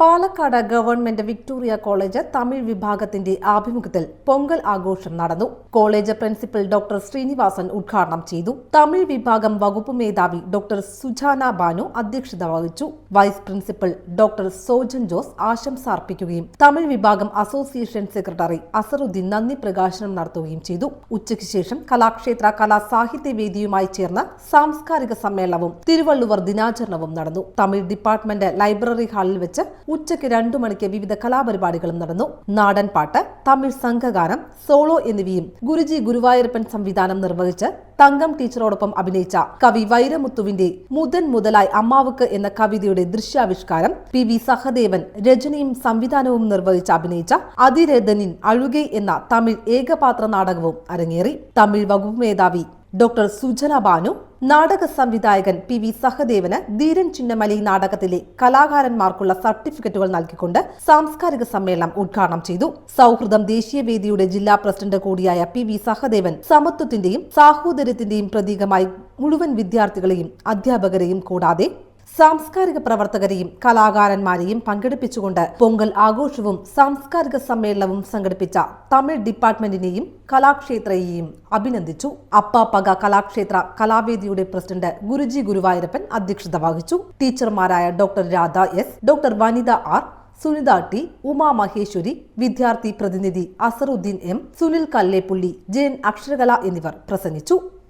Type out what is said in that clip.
Palakkad government Victoria college Tamil വിഭാഗത്തിന്റെ ആഭിമുഖ്യത്തിൽ പൊങ്കൽ ആഘോഷം നടന്നു. കോളേജ് പ്രിൻസിപ്പൽ ഡോക്ടർ ശ്രീനിവാസൻ ഉദ്ഘാടനം ചെയ്തു. തമിഴ് വിഭാഗം വകുപ്പ് മേധാവി ഡോക്ടർ സുജാന ബാനു അധ്യക്ഷത വഹിച്ചു. Vice principal doctor Sojan Jose ആശംസ അർപ്പിക്കുകയും തമിഴ് വിഭാഗം അസോസിയേഷൻ സെക്രട്ടറി അസറുദ്ദീൻ നന്ദി പ്രകാശനം നടത്തുകയും ചെയ്തു. ഉച്ചയ്ക്ക് ശേഷം കലാക്ഷേത്ര കലാ സാഹിത്യ വേദിയുമായി ചേർന്ന് സാംസ്കാരിക സമ്മേളനവും തിരുവള്ളുവർ ദിനാചരണവും നടന്നു. തമിഴ് ഡിപ്പാർട്ട്മെന്റ് ലൈബ്രറി ഹാളിൽ വെച്ച് ഉച്ചയ്ക്ക് രണ്ടു മണിക്ക് വിവിധ കലാപരിപാടികളും നടന്നു. നാടൻ പാട്ട് തമിഴ് സംഘഗാനം സോളോ എന്നിവയും ഗുരുജി ഗുരുവായൂരപ്പൻ സംവിധാനം നിർവഹിച്ച് തങ്കം ടീച്ചറോടൊപ്പം അഭിനയിച്ച കവി വൈരമുത്തുവിന്റെ മുതൻ മുതലായി അമ്മാവുക്ക് എന്ന കവിതയുടെ ദൃശ്യാവിഷ്കാരം പി വി സഹദേവൻ രചനയും സംവിധാനവും നിർവഹിച്ച് അഭിനയിച്ച അതിരഥനിൻ അഴുകെ എന്ന തമിഴ് ഏകപാത്ര നാടകവും അരങ്ങേറി. തമിഴ് വകുപ്പ് മേധാവി ഡോക്ടർ സുജന ബാനു നാടക സംവിധായകൻ പി വി സഹദേവന് ധീരൻ ചിന്നമലി നാടകത്തിലെ കലാകാരന്മാർക്കുള്ള സർട്ടിഫിക്കറ്റുകൾ നൽകിക്കൊണ്ട് സാംസ്കാരിക സമ്മേളനം ഉദ്ഘാടനം ചെയ്തു. സൗഹൃദം ദേശീയ വേദിയുടെ ജില്ലാ പ്രസിഡന്റ് കൂടിയായ പി വി സഹദേവൻ സമത്വത്തിന്റെയും സാഹോദര്യത്തിന്റെയും പ്രതീകമായി മുഴുവൻ വിദ്യാർത്ഥികളെയും അധ്യാപകരെയും കൂടാതെ സാംസ്കാരിക പ്രവർത്തകരെയും കലാകാരന്മാരെയും പങ്കെടുപ്പിച്ചുകൊണ്ട് പൊങ്കൽ ആഘോഷവും സാംസ്കാരിക സമ്മേളനവും സംഘടിപ്പിച്ച തമിഴ് ഡിപ്പാർട്ട്മെന്റിനെയും കലാക്ഷേത്രയെയും അഭിനന്ദിച്ചു. അപ്പാപ്പക കലാക്ഷേത്ര കലാവേദിയുടെ പ്രസിഡന്റ് ഗുരുജി ഗുരുവായൂരപ്പൻ അധ്യക്ഷത വഹിച്ചു. ടീച്ചർമാരായ doctor Radha S doctor Vanitha R Sunitha T Uma Maheswari വിദ്യാർത്ഥി പ്രതിനിധി അസറുദ്ദീൻ എം സുനിൽ കല്ലേപ്പുള്ളി ജയൻ അക്ഷരകല എന്നിവർ പ്രസംഗിച്ചു.